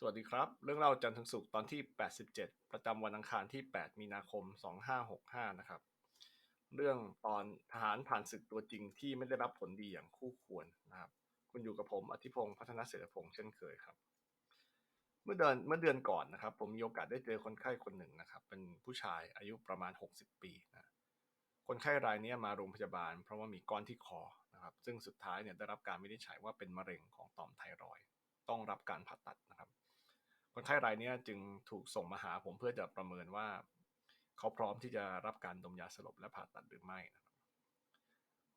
สวัสดีครับ เรื่องเล่าจันทร์ถึงศุกร์ตอนที่ 87 ประจำวันอังคารที่ 8 มีนาคม 2565 นะครับ เรื่องตอนทหารผ่านศึกตัวจริงที่ไม่ได้รับผลดีอย่างคู่ควรนะครับ คุณอยู่กับผมอธิพงศ์พัฒนเสถียรพงศ์เช่นเคยครับ เมื่อเดือนเมื่อเดือนก่อนนะครับ ผมมีโอกาสได้เจอคนไข้คนหนึ่งนะครับ เป็นผู้ชายอายุประมาณ 60 ปีนะคนไข้รายนี้มาโรงพยาบาล เพราะว่ามีก้อนที่คอนะครับ ซึ่งสุดท้ายเนี่ยได้รับการวินิจฉัยว่าเป็นมะเร็งของต่อมไทรอยด์ ต้องรับการผ่าตัดนะครับ คนไข้รายนี้จึงถูกส่งมาหาผมเพื่อจะประเมินว่า เขาพร้อมที่จะรับการดมยาสลบและผ่าตัดหรือไม่นะครับ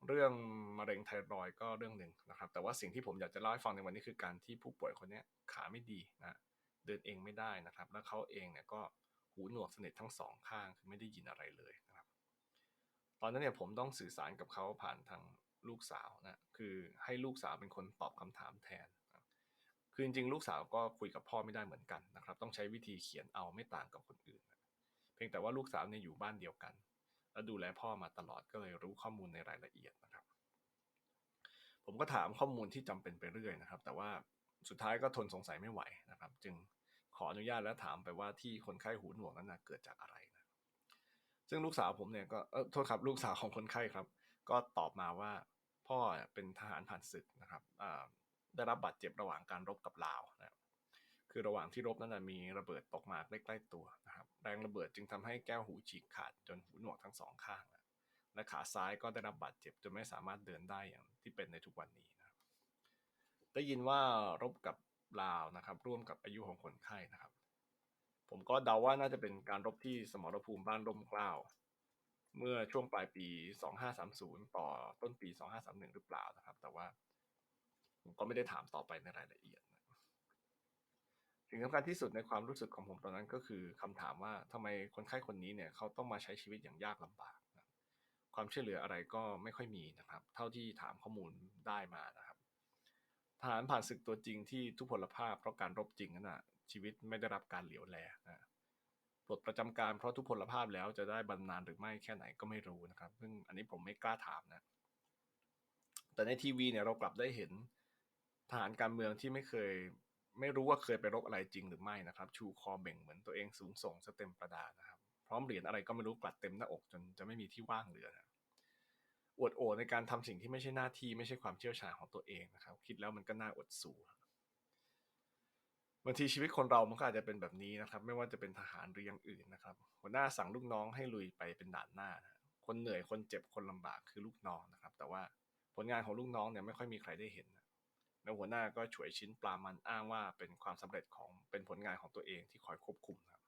เรื่องมะเร็งไทรอยก็เรื่องหนึ่งนะครับ แต่ว่าสิ่งที่ผมอยากจะเล่าให้ฟังในวันนี้คือการที่ผู้ป่วยคนนี้ขาไม่ดีนะเดินเองไม่ได้นะครับ แล้วเขาเองเนี่ยก็หูหนวกสนิททั้งสองข้างคือไม่ได้ยินอะไรเลยนะครับ ตอนนั้นเนี่ยผมต้องสื่อสารกับเขาผ่านทางลูกสาวนะคือให้ลูกสาวเป็นคนตอบคำถามแทน คือจริงๆลูกสาวก็คุยกับพ่อไม่ได้เหมือนกันนะครับ ต้องใช้วิธีเขียนเอาไม่ต่างกับคนอื่น เพียงแต่ว่าลูกสาวเนี่ยอยู่บ้านเดียวกัน และดูแลพ่อมาตลอดก็เลยรู้ข้อมูลในรายละเอียดนะครับ ผมก็ถามข้อมูลที่จำเป็นไปเรื่อยนะครับ แต่ว่าสุดท้ายก็ทนสงสัยไม่ไหวนะครับ จึงขออนุญาตและถามไปว่าที่คนไข้หูหนวกนั้นนะเกิดจากอะไรนะซึ่งลูกสาวผมเนี่ยก็เออโทษครับลูกสาวของคนไข้ครับ ก็ตอบมาว่าพ่อเป็นทหารผ่านศึกนะครับ ได้รับบาดเจ็บระหว่างการรบกับลาวนะครับคือระหว่างที่รบนั้นนะมีระเบิดตกมาใกล้ๆตัวนะครับแรงระเบิดจึงทำให้แก้วหูฉีกขาดจนหูหนวกทั้งสองข้างนะและขาซ้ายก็ได้รับบาดเจ็บจนไม่สามารถเดินได้อย่างที่เป็นในทุกวันนี้นะครับได้ยินว่ารบกับลาวนะครับ ร่วมกับอายุของคนไข้นะครับ ผมก็เดาว่าน่าจะเป็นการรบที่สมรภูมิบ้านร่มเกล้าเมื่อช่วงปลายปี 2530 ต่อต้นปี 2531 หรือเปล่านะครับ แต่ว่า ผมก็ไม่ได้ถามต่อไปในรายละเอียดนะสิ่งสำคัญที่สุดในความรู้สึกของผมตอนนั้นก็คือคำถามว่าทำไมคนไข้คนนี้เนี่ยเขาต้องมาใช้ชีวิตอย่างยากลำบากนะความช่วยเหลืออะไรก็ไม่ค่อยมีนะครับ เท่าที่ถามข้อมูลได้มานะครับทหารผ่านศึกตัวจริงที่ทุพพลภาพเพราะการรบจริงนั่นนะชีวิตไม่ได้รับการเหลียวแลนะปลดประจำการเพราะทุพพลภาพแล้วจะได้บำนาญหรือไม่แค่ไหนก็ไม่รู้นะครับ ซึ่งอันนี้ผมไม่กล้าถามนะ แต่ในทีวีเนี่ยเรากลับได้เห็น ทหารการเมืองที่ไม่เคยไม่รู้ว่าเคยไปรบอะไรจริงหรือไม่นะครับ ชูคอเบ่งเหมือนตัวเองสูงส่งสเต็มประดานะครับ พร้อมเหรียญอะไรก็ไม่รู้กลัดเต็มหน้าอกจนจะไม่มีที่ว่างเหลือนะอวดโอในการทำสิ่งที่ไม่ใช่หน้าที่ไม่ใช่ความเชี่ยวชาญของตัวเองนะครับ คิดแล้วมันก็น่าอดสูบางทีชีวิตคนเรามันก็อาจจะเป็นแบบนี้นะครับ ไม่ว่าจะเป็นทหารหรืออย่างอื่นนะครับหัวหน้าสั่งลูกน้องให้ลุยไปเป็นด่านหน้านะคนเหนื่อยคนเจ็บคนลำบากคือลูกน้องนะครับ แต่ว่าผลงานของลูกน้องเนี่ยไม่ค่อยมีใครได้เห็นนะ แล้วหัวหน้าก็ฉวยชิ้นปลามันอ้างว่าเป็นความสำเร็จของเป็นผลงานของตัวเองที่คอยควบคุมนะครับ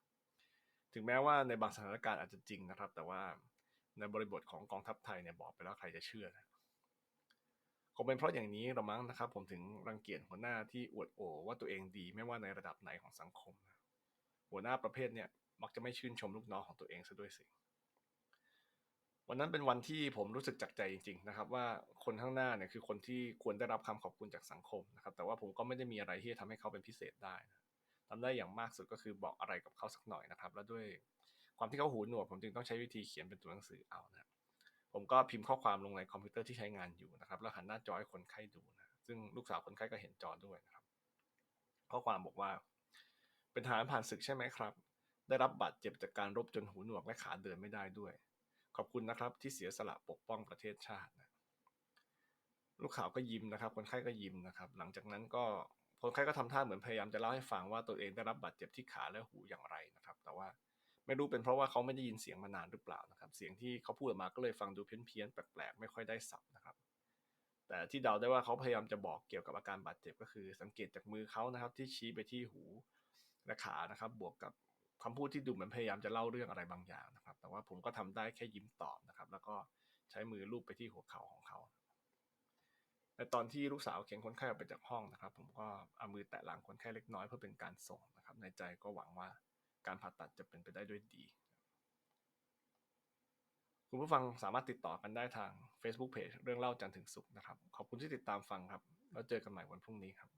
ถึงแม้ว่าในบางสถานการณ์อาจจะจริงนะครับ แต่ว่าในบริบทของกองทัพไทยเนี่ยบอกไปแล้วใครจะเชื่อนะคงเป็นเพราะอย่างนี้เรามั้งนะครับ ผมถึงรังเกียจหัวหน้าที่อวดโอว่าตัวเองดีไม่ว่าในระดับไหนของสังคมนะหัวหน้าประเภทเนี่ยมักจะไม่ชื่นชมลูกน้องของตัวเองซะด้วยสิ วันนั้นเป็นวันที่ผมรู้สึกจากใจจริง ๆ นะครับ ว่าคนข้างหน้าเนี่ยคือคนที่ควรได้รับคำขอบคุณจากสังคมนะครับ แต่ว่าผมก็ไม่ได้มีอะไรที่จะทำให้เขาเป็นพิเศษได้นะทำได้อย่างมากสุดก็คือบอกอะไรกับเขาสักหน่อยนะครับ แล้วด้วยความที่เขาหูหนวกผมจึงต้องใช้วิธีเขียนเป็นตัวหนังสือเอานะผมก็พิมพ์ข้อความลงในคอมพิวเตอร์ที่ใช้งานอยู่นะครับ แล้วหันหน้าจอให้คนไข้ดูนะซึ่งลูกสาวคนไข้ก็เห็นจอด้วยนะครับ ข้อความบอกว่า เป็นทหารผ่านศึกใช่ไหมครับ ได้รับบาดเจ็บจากการรบจนหูหนวกและขาเดินไม่ได้ด้วย ขอบคุณนะครับที่เสียสละปกป้องประเทศชาตินะลูกข่าวก็ยิ้มนะครับ คนไข้ก็ยิ้มนะครับ หลังจากนั้นก็คนไข้ก็ทำท่าเหมือนพยายามจะเล่าให้ฟังว่าตัวเองได้รับบาดเจ็บที่ขาและหูอย่างไรนะครับ แต่ว่าไม่รู้เป็นเพราะว่าเขาไม่ได้ยินเสียงมานานหรือเปล่านะครับ เสียงที่เขาพูดออกมาก็เลยฟังดูเพี้ยนๆแปลกๆไม่ค่อยได้สับนะครับ แต่ที่เดาได้ว่าเขาพยายามจะบอกเกี่ยวกับอาการบาดเจ็บก็คือ สังเกตจากมือเขานะครับ ที่ชี้ไปที่หูและขานะครับ บวกกับ คำพูดที่ดูเหมือนพยายามจะเล่าเรื่องอะไรบางอย่างนะครับ แต่ว่าผมก็ทำได้แค่ยิ้มตอบนะครับ แล้วก็ใช้มือลูบไปที่หัวเข่าของเขาในตอนที่ลูกสาวเข็นคนไข้ออกไปจากห้องนะครับ ผมก็เอามือแตะหลังคนไข้เล็กน้อยเพื่อเป็นการส่งนะครับ ในใจก็หวังว่าการผ่าตัดจะเป็นไปได้ด้วยดีคุณผู้ฟังสามารถติดต่อกันได้ทาง Facebook Page เรื่องเล่าจันถึงสุขนะครับ ขอบคุณที่ติดตามฟังครับ แล้วเจอกันใหม่วันพรุ่งนี้ครับ